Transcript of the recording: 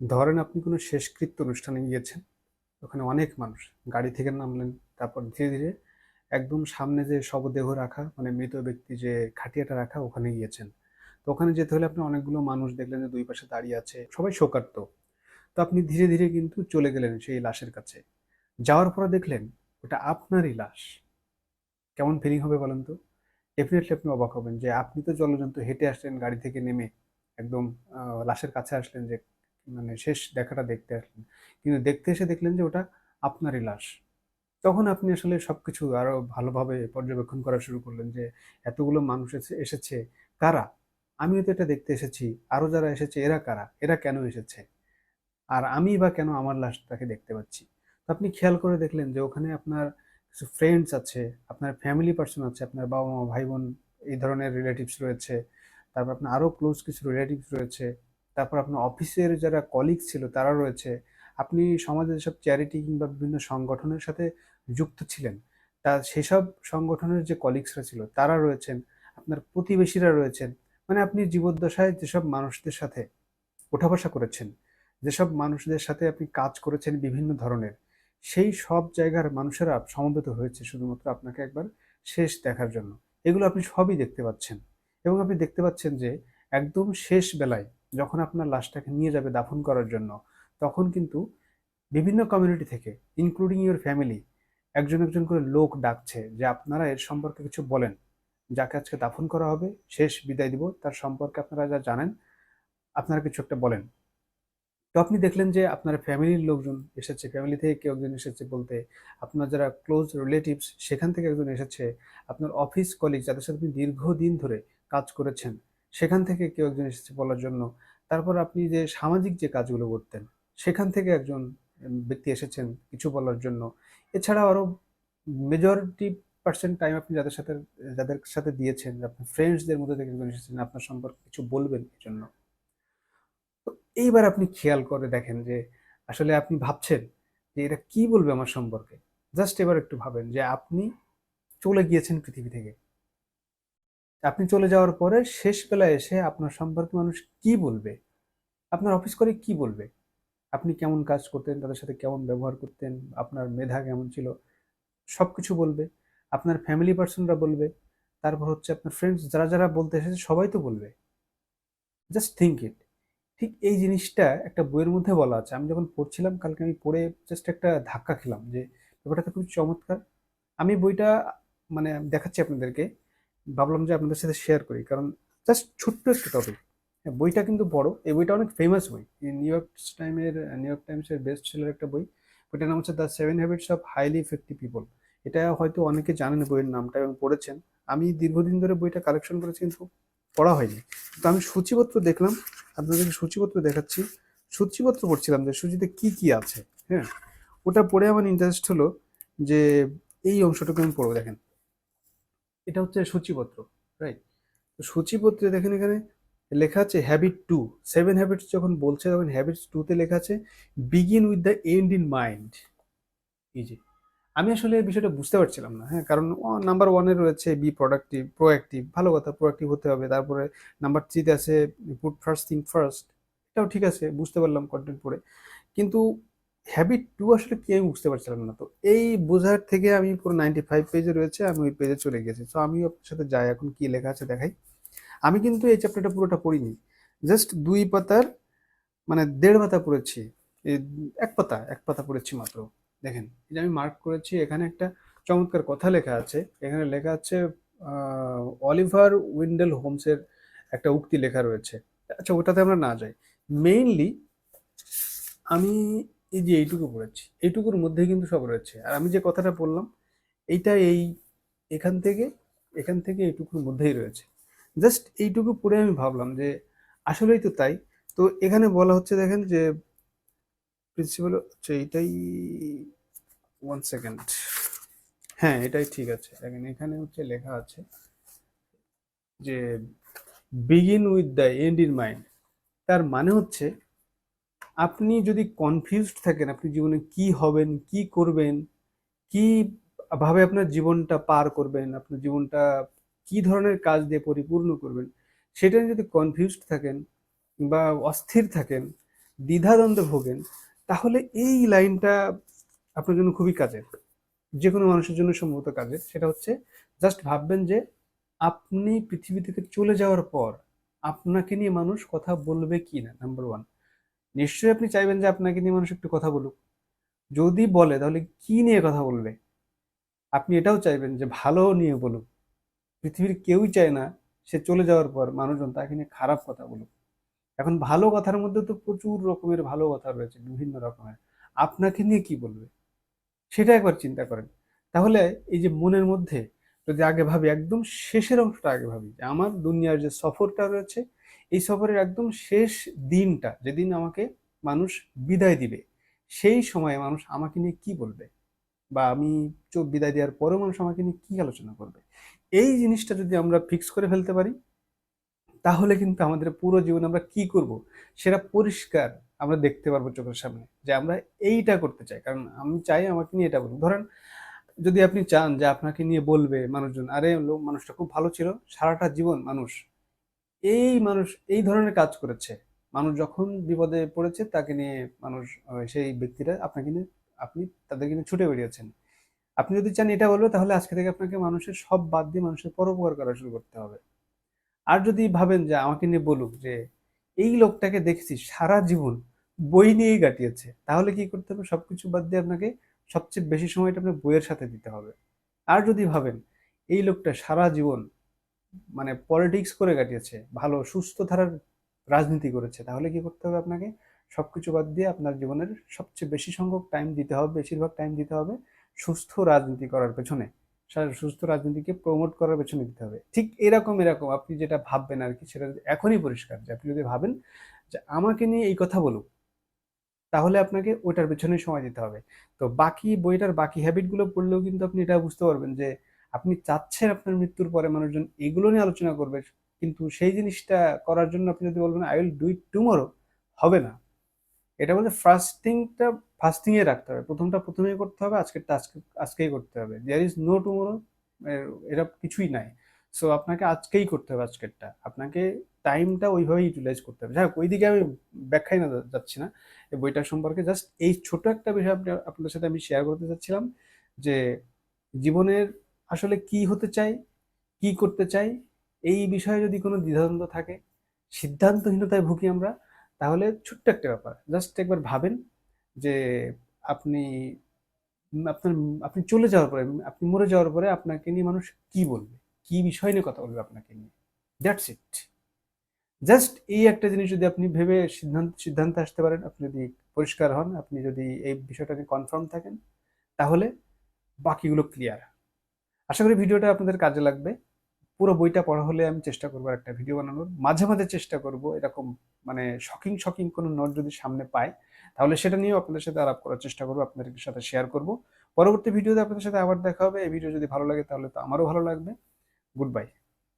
ধরেন আপনি কোনো শেষকৃত্য অনুষ্ঠানে গিয়েছেন, ওখানে অনেক মানুষ গাড়ি থেকে নামলেন, তারপর ধীরে ধীরে একদম সামনে যে শবদেহ রাখা মানে মৃত ব্যক্তি যে খাটিয়াটা রাখা, ওখানে গিয়েছেন। তো ওখানে যেতে হলে আপনি অনেকগুলো মানুষ দেখলেন যে দুই পাশে দাঁড়িয়ে আছে, সবাই শোকার্ত। তো আপনি ধীরে ধীরে কিন্তু চলে গেলেন সেই লাশের কাছে। যাওয়ার পরে দেখলেন ওটা আপনারই লাশ। কেমন ফিলিং হবে বলেন তো? ডেফিনেটলি আপনি অবাক হবেন যে আপনি তো জলজন্তু হেঁটে আসলেন গাড়ি থেকে নেমে, একদম লাশের কাছে আসলেন যে মানে শেষ দেখাটা দেখতে আসলেন। কিন্তু দেখতে এসে দেখলেন যে ওটা আপনারই লাশ। তখন আপনি আসলে সব কিছু আরও ভালোভাবে পর্যবেক্ষণ করা শুরু করলেন যে এতগুলো মানুষ এসে- এসেছে কারা? আমিও তো এটা দেখতে এসেছি। আরও যারা এসেছে, এরা কারা? এরা কেন এসেছে? আর আমি বা কেন আমার লাশটাকে দেখতে পাচ্ছি? তো আপনি খেয়াল করে দেখলেন যে ওখানে আপনার কিছু ফ্রেন্ডস আছে, আপনার ফ্যামিলি পার্সন আছে, আপনার বাবা মা ভাই বোন এই ধরনের রিলেটিভস রয়েছে। তারপর আপনার আরও ক্লোজ কিছু রিলেটিভস রয়েছে। তারপর আপনার অফিসের যারা কলিগ ছিল, তারা রয়েছে। আপনি সমাজে যেসব চ্যারিটি কিংবা বিভিন্ন সংগঠনের সাথে যুক্ত ছিলেন, তা সেসব সংগঠনের যে কলিগসরা ছিল, তারা রয়েছেন, আপনার প্রতিবেশীরা রয়েছেন। মানে আপনি জীবদ্দশায় যেসব মানুষদের সাথে ওঠা বসা করেছেন, যেসব মানুষদের সাথে আপনি কাজ করেছেন বিভিন্ন ধরনের, সেই সব জায়গার মানুষেরা সমবেত হয়েছে শুধুমাত্র আপনাকে একবার শেষ দেখার জন্য। এগুলো আপনি সবই দেখতে পাচ্ছেন। এবং আপনি দেখতে পাচ্ছেন যে একদম শেষ বেলায় যখন আপনার লাশটাকে নিয়ে যাবে দাফন করার জন্য, তখন কিন্তু বিভিন্ন কমিউনিটি থেকে ইনক্লুডিং ইউর ফ্যামিলি একজন একজন করে লোক ডাকছে যে আপনারা এর সম্পর্কে কিছু বলেন। যাকে আজকে দাফন করা হবে, শেষ বিদায় দিব, তার সম্পর্কে আপনারা যা জানেন, আপনারা কিছু একটা বলেন। তো আপনি দেখলেন যে আপনার ফ্যামিলির লোকজন এসেছে ফ্যামিলি থেকে কেউ একজন এসেছে বলতে, আপনার যারা ক্লোজ রিলেটিভস সেখান থেকে একজন এসেছে, আপনার অফিস কলিগ যাদের সাথে আপনি দীর্ঘদিন ধরে কাজ করেছেন সেখান থেকে কেউ একজন এসেছে বলার জন্য। তারপর আপনি যে সামাজিক যে কাজগুলো করতেন, সেখান থেকে একজন ব্যক্তি এসেছেন কিছু বলার জন্য। এছাড়া আরও মেজরিটি পার্সেন্ট টাইম আপনি যাদের সাথে যাদের সাথে দিয়েছেন, আপনার ফ্রেন্ডসদের মধ্যে থেকে একজন এসেছেন, আপনার সম্পর্কে কিছু বলবেন এই জন্য। তো এইবার আপনি খেয়াল করে দেখেন যে আসলে আপনি ভাবছেন যে এটা কি বলবে আমার সম্পর্কে। জাস্ট এবার একটু ভাবেন যে আপনি চলে গিয়েছেন পৃথিবী থেকে। আপনি চলে যাওয়ার পরে শেষ বেলায় এসে আপনার সম্পর্কে মানুষ কি বলবে? আপনার অফিস করে কি বলবে? আপনি কেমন কাজ করতেন? তাদের সাথে কেমন ব্যবহার করতেন? আপনার মেধা কেমন ছিল? সব কিছু বলবে। আপনার ফ্যামিলি পার্সনরা বলবে। তারপর হচ্ছে আপনার ফ্রেন্ডস যারা যারা বলতে এসেছে সবাই তো বলবে। জাস্ট থিঙ্ক ইট ঠিক এই জিনিসটা একটা বইয়ের মধ্যে বলা আছে। আমি যখন পড়ছিলাম, কালকে আমি পড়ে জাস্ট একটা ধাক্কা খেলাম যে, ব্যাপারটা খুব চমৎকার। আমি বইটা মানে দেখাচ্ছি আপনাদেরকে। ভাবলাম যে আপনাদের সাথে শেয়ার করি, কারণ জাস্ট ছোট্ট একটা টপিক বইটা কিন্তু বড়, এই বইটা অনেক ফেমাস বই। নিউ ইয়র্ক টাইমের নিউ ইয়র্ক টাইমসের বেস্ট সেলার একটা বই। বইটার নাম হচ্ছে the seven habits of highly effective people এটা হয়তো অনেকে জানেন বইয়ের নামটা এবং পড়েছেন। আমি দীর্ঘদিন ধরে বইটা কালেকশন করেছি কিন্তু পড়া হয়নি। তো আমি সূচিপত্র দেখলাম, আপনাদেরকে সূচিপত্র দেখাচ্ছি। সূচিপত্র পড়ছিলাম যে সূচিতে কি কি আছে হ্যাঁ? ওটা পড়ে আমার ইন্টারেস্ট হলো যে এই অংশটুকু আমি পড়ব, দেখেন। এটা হচ্ছে সূচিপত্র রাইট তো সূচিপত্রে দেখেন এখানে লেখা আছে হ্যাবিট টু সেভেন হ্যাবিটস যখন বলছে তখন হ্যাবিটস টুতে লেখা আছে begin with the end in mind এই যে, আমি আসলে এই বিষয়টা বুঝতে পারছিলাম না হ্যাঁ? কারণ নাম্বার ওয়ানে রয়েছে বি প্রোডাক্টিভ প্রোঅ্যাক্টিভ ভালো কথা প্রোঅ্যাক্টিভ হতে হবে। তারপরে নাম্বার থ্রিতে আছে পুট ফার্স্ট থিং ফার্স্ট এটাও ঠিক আছে, বুঝতে পারলাম কন্টেন্ট পড়ে। কিন্তু হ্যাবিট টু আসলে কি আমি বুঝতে পারছিলাম না তো। এই বোঝার থেকে আমি পুরো নাইনটি ফাইভ পেজে রয়েছে, আমি ওই পেজে চলে গেছি। তো আমি আপনার সাথে যাই, এখন কি লেখা আছে দেখাই। আমি কিন্তু এই চ্যাপ্টারটা পুরোটা পড়িনি। জাস্ট দুই পাতার মানে দেড় পাতা পড়েছি। এক পাতা এক পাতা পড়েছি মাত্র। দেখেন যে আমি মার্ক করেছি, এখানে একটা চমৎকার কথা লেখা আছে। এখানে লেখা আছে অলিভার উইন্ডেল হোমসের একটা উক্তি লেখা রয়েছে। আচ্ছা ওটাতে আমরা না যাই। মেইনলি আমি এই যে এইটুকু পড়েছি এইটুকুর মধ্যে কিন্তু সব রয়েছে। আর আমি যে কথাটা বললাম, এইটা এই এখান থেকে এখান থেকে এইটুকুর মধ্যেই রয়েছে। জাস্ট এইটুকু পড়ে আমি ভাবলাম যে আসলেই তো তাই। তো এখানে বলা হচ্ছে দেখেন যে প্রিন্সিপাল হচ্ছে এইটাই ওয়ান সেকেন্ড হ্যাঁ এটাই ঠিক আছে। দেখেন, এখানে হচ্ছে লেখা আছে যে begin with the end in mind তার মানে হচ্ছে আপনি যদি কনফিউজড থাকেন, আপনি জীবনে কি হবেন, কি করবেন, কি ভাবে আপনার জীবনটা পার করবেন, আপনার জীবনটা কি ধরনের কাজ দিয়ে পরিপূর্ণ করবেন, সেটা যদি কনফিউজড থাকেন বা অস্থির থাকেন, দ্বিধাদ্বন্দ্বে ভোগেন, তাহলে এই লাইনটা আপনার জন্য খুবই কাজের যে কোনো মানুষের জন্য সম্ভবত কাজের সেটা হচ্ছে জাস্ট ভাববেন যে আপনি পৃথিবী থেকে চলে যাওয়ার পর আপনাকে নিয়ে মানুষ কথা বলবে কি না নাম্বার ওয়ান নিশ্চয়ই আপনি চাইবেন যে আপনাকে নিয়ে মানুষ একটু কথা বলুক। যদি বলে, তাহলে কি নিয়ে কথা বলবে? আপনি এটাও চাইবেন যে ভালো নিয়ে বলুক। পৃথিবীর কেউই চায় না সে চলে যাওয়ার পর মানুষজন তাকে নিয়ে খারাপ কথা বলুক। এখন ভালো কথার মধ্যে তো প্রচুর রকমের ভালো কথা রয়েছে, বিভিন্ন রকমের। আপনাকে নিয়ে কি বলবে? সেটা একবার চিন্তা করেন। তাহলে এই যে মনের মধ্যে যদি আগে ভাবি, একদম শেষের অংশটা আগে ভাবি যে আমার দুনিয়ার যে সফরটা রয়েছে, এই সফরের একদম শেষ দিনটা যেদিন আমাকে মানুষ বিদায় দিবে, সেই সময়ে মানুষ আমাকে নিয়ে কি বলবে? বা আমি চোখ বিদায় দেওয়ার পরেও মানুষ আমাকে নিয়ে কি আলোচনা করবে? এই জিনিসটা যদি আমরা ফিক্স করে ফেলতে পারি, তাহলে কিন্তু আমাদের পুরো জীবনে আমরা কি করব? সেটা পরিষ্কার আমরা দেখতে পারব চোখের সামনে যে আমরা এইটা করতে চাই। কারণ আমি চাই আমাকে নিয়ে এটা বলব ধরেন যদি আপনি চান যে আপনাকে নিয়ে বলবে মানুষজন, আরে, লোক, মানুষটা খুব ভালো ছিল, সারাটা জীবন মানুষ। এই মানুষ, এই ধরনের কাজ করেছে। মানুষ যখন বিপদে পড়েছে, তাকে নিয়ে মানুষ সেই ব্যক্তিরা আপনাকে নিয়ে, আপনি তাদেরকে নিয়ে ছুটে বেরিয়েছেন। আপনি যদি চান এটা বলবে, তাহলে আজকে থেকে আপনাকে মানুষের সব বাদ দিয়ে মানুষের পরোপকার করা শুরু করতে হবে। আর যদি ভাবেন যে আমাকে নিয়ে বলুক যে, এই লোকটাকে দেখেছি সারা জীবন বই নিয়েই কাটিয়েছে, তাহলে কি করতে হবে? সবকিছু বাদ দিয়ে আপনাকে সবচেয়ে বেশি সময়টা আপনার বইয়ের সাথে দিতে হবে। আর যদি ভাবেন এই লোকটা সারা জীবন মানে পলিটিক্স করে কাটিয়েছে, ভালো, সুস্থ ধারার রাজনীতি করেছে, তাহলে কি করতে হবে আপনাকে? সব কিছু বাদ দিয়ে আপনার জীবনের সবচেয়ে বেশি সংখ্যক টাইম দিতে হবে, বেশিরভাগ টাইম দিতে হবে সুস্থ রাজনীতি করার পেছনে। সুস্থ রাজনীতিকে প্রমোট করার পেছনে দিতে হবে। ঠিক এরকম এরকম আপনি যেটা ভাববেন আর কি, সেটা এখনই পরিষ্কার যে আপনি যদি ভাবেন যে আমাকে নিয়ে এই কথা বলুক তাহলে আপনাকে ওটার পেছনে সময় দিতে হবে। তো বাকি বইটার বাকি হ্যাবিটগুলো পড়লেও কিন্তু আপনি এটা বুঝতে পারবেন যে, আপনি চাচ্ছেন আপনার মৃত্যুর পরে মানুষজন এগুলো নিয়ে আলোচনা করবে, কিন্তু সেই জিনিসটা করার জন্য আপনি যদি বলবেন I will do it tomorrow হবে না। এটা বলতে ফার্স্টিংটা ফার্স্টিং এ রাখতে হবে। প্রথমটা প্রথমেই করতে হবে আজকেরটা আজকে, আজকেই করতে হবে। দেয়ার ইজ নো টুমোরো এটা কিছুই নাই। সো আপনাকে আজকেই করতে হবে আজকেরটা। আপনাকে টাইমটা ওইভাবে ইউটিলাইজ করতে হবে। যাই হোক, ওইদিকে আমি ব্যাখ্যাই না যাচ্ছি না। এই বইটার সম্পর্কে জাস্ট এই ছোট একটা বিষয় আপনি আপনাদের সাথে আমি শেয়ার করতে চাচ্ছিলাম যে জীবনের আসলে কি হতে চাই, কি করতে চাই, এই বিষয়ে যদি কোনো দ্বিধাদ্বন্দ্ব থাকে, সিদ্ধান্তহীনতায় ভুগি আমরা, তাহলে ছোট্ট একটা ব্যাপার। জাস্ট একবার ভাবেন যে আপনি আপনার আপনি চলে যাওয়ার পরে, আপনি মরে যাওয়ার পরে আপনাকে নিয়ে মানুষ কি বলবে? কি বিষয় নিয়ে কথা বলবে আপনাকে নিয়ে? দ্যাটস ইট জাস্ট এই একটা জিনিস যদি আপনি ভেবে সিদ্ধান্ত, সিদ্ধান্তে আসতে পারেন, আপনি যদি পরিষ্কার হন, আপনি যদি এই বিষয়টা নিয়ে কনফার্ম থাকেন, তাহলে বাকিগুলো ক্লিয়ার আশা করি ভিডিওটা আপনাদের কাজে লাগবে। পুরো বইটা পড়া হলে আমি চেষ্টা করব একটা ভিডিও বানানোর। মাঝে মাঝে চেষ্টা করব এরকম মানে শকিং শকিং কোনো নোট যদি সামনে পাই, তাহলে সেটা নিয়েও আপনাদের সাথে আলাপ করার চেষ্টা করব, আপনাদের সাথে শেয়ার করব। পরবর্তী ভিডিওতে আপনাদের সাথে আবার দেখা হবে। এই ভিডিও যদি ভালো লাগে, তাহলে তো আমারও ভালো লাগবে। Good bye